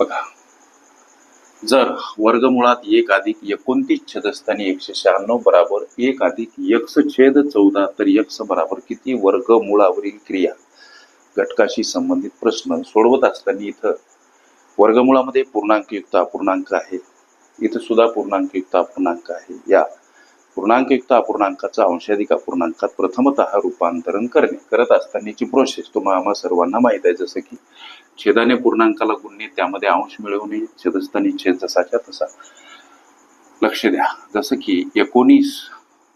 बघा. जर वर्गमुळात एक अधिक एकोणतीस छेदस्थानी एकशे शहाण्णव बराबर एक अधिक यक्स छेद चौदा तर यक्स बराबर किती वर्गमुळावरील क्रिया? घटकाशी संबंधित प्रश्न सोडवत असताना इथं वर्गमुळामध्ये पूर्णांकयुक्त अपूर्णांक आहे. इथं सुद्धा पूर्णांकयुक्त अपूर्णांक आहे. या पूर्णांकयुक्त अपूर्णांकाचा अंशाधिक अपूर्णांकात प्रथमतः रूपांतरण करणे. करत असतानाची प्रोसेस तुम्हाला आम्हा सर्वांना माहीत आहे जसं की छेदाने पूर्णांकाला गुणणे त्यामध्ये अंश मिळवणे छेदस्थानी छेद जसाच्या तसा. लक्ष द्या. जसं की एकोणीस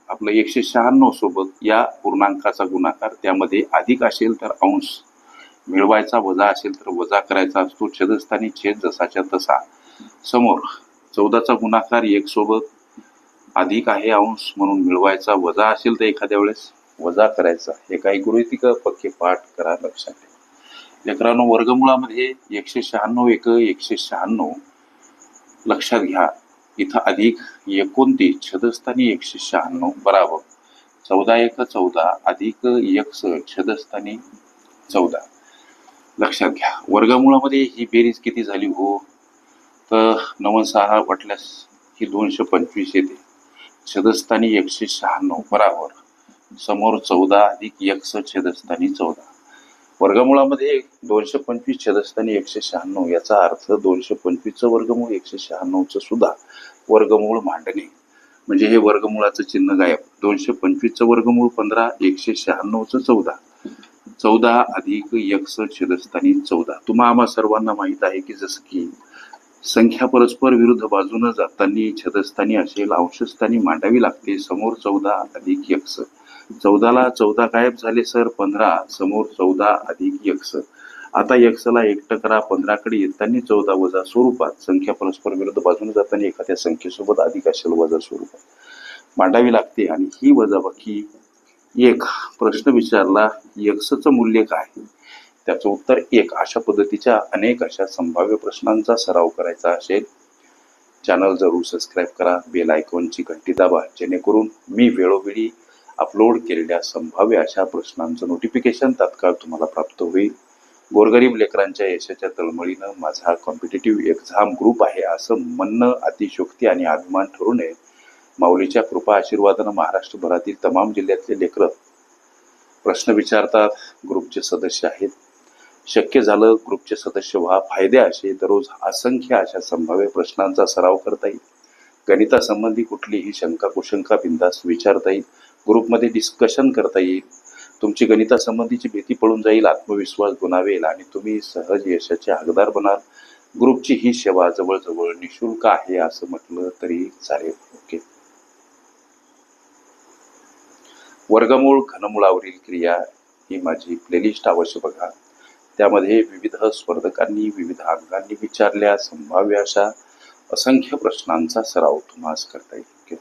आपलं एकशे शहाण्णव सोबत या पूर्णांकाचा गुणाकार त्यामध्ये अधिक असेल तर अंश मिळवायचा वजा असेल तर वजा करायचा असतो. छेदस्थानी छेद जसाच्या तसा. समोर चौदाचा गुणाकार एक सोबत अधिक आहे अंश म्हणून मिळवायचा वजा असेल तर एखाद्या वेळेस वजा करायचा. हे काही गृहितिक पक्के पाठ करा लक्षात ठेवा. लेकरांनो वर्गमुळामध्ये एकशे शहाण्णव एक एकशे शहाण्णव. लक्षात घ्या इथं अधिक एकोणतीस छदस्थानी एकशे शहाण्णव बराबर. चौदा एक चौदा. अधिक एकस छदस्थानी चौदा. लक्षात घ्या वर्गमुळामध्ये ही बेरीज किती झाली हो? तर नवन सहा वाटल्यास ही दोनशे पंचवीस येते. छदस्थानी एकशे शहाण्णव बराबर. समोर चौदा अधिक एकस छेदस्थानी चौदा. वर्गमुळामध्ये दोनशे पंचवीस छेदस्थानी एकशे शहाण्णव याचा अर्थ दोनशे पंचवीसचं वर्गमूळ एकशे शहाण्णवचं सुद्धा वर्गमूळ मांडणे. म्हणजे हे वर्गमुळाचं चिन्ह गायब. दोनशे पंचवीसचं वर्गमूळ पंधरा एकशे शहाण्णवचं चौदा. चौदा अधिक एकस छेदस्थानी चौदा. तुम्हा आम्हा सर्वांना माहीत आहे की जसं की संख्या परस्पर विरुद्ध बाजूनं जाताना छेदस्थानी असेल अंशस्थानी मांडावी लागते. समोर चौदा अधिक यक्स. चौदाला चौदा गायब झाले सर. पंधरा समोर चौदा अधिक यक्ष. आता यक्षला एकटं करा पंधराकडे येताना चौदा वजा स्वरूपात. संख्या परस्पर विरुद्ध बाजूने जाताना एखाद्या संख्येसोबत अधिक असेल वजा स्वरूपात. मांडावी लागते आणि ही वजाबाकी एक. प्रश्न विचारला यक्षचं मूल्य काय? त्याचं उत्तर एक. अशा पद्धतीच्या अनेक अशा संभाव्य प्रश्नांचा सराव करायचा असेल. चॅनल जरूर सबस्क्राईब करा बेल आयकॉनची घंटी दाबा जेणेकरून मी वेळोवेळी अपलोड केलेल्या संभाव्य अशा प्रश्नांचं नोटिफिकेशन तात्काळ तुम्हाला प्राप्त होईल. गोरगरीब लेकरांच्या यशाच्या तळमळीनं माझा कॉम्पिटेटिव्ह एक्झाम ग्रुप आहे असं म्हणणं अतिशोक्ती आणि अभिमान ठरू नये. माऊलीच्या कृपा आशीर्वादानं महाराष्ट्रभरातील तमाम जिल्ह्यातले लेकरं प्रश्न विचारतात ग्रुपचे सदस्य आहेत. शक्य झालं ग्रुपचे सदस्य व्हा फायदे असे दररोज असंख्य अशा संभाव्य प्रश्नांचा सराव करता येईल. गणितासंबंधी कुठलीही शंका कुशंका बिंदास विचारता येईल. ग्रुपमध्ये डिस्कशन करता येईल. तुमची गणितासंबंधीची भीती पळून जाईल आत्मविश्वास गुणावेल आणि तुम्ही सहज यशाचे हकदार बनाल. ग्रुपची ही सेवा जवळजवळ निशुल्क आहे असं म्हटलं तरी चालेल. ओके. वर्गमूळ घनमुळावरील क्रिया ही माझी प्लेलिस्ट अवश्य बघा. त्यामध्ये विविध स्पर्धकांनी विविध अंगांनी विचारल्या संभाव्य अशा असंख्य प्रश्नांचा सराव तुम्हाला करता येईल.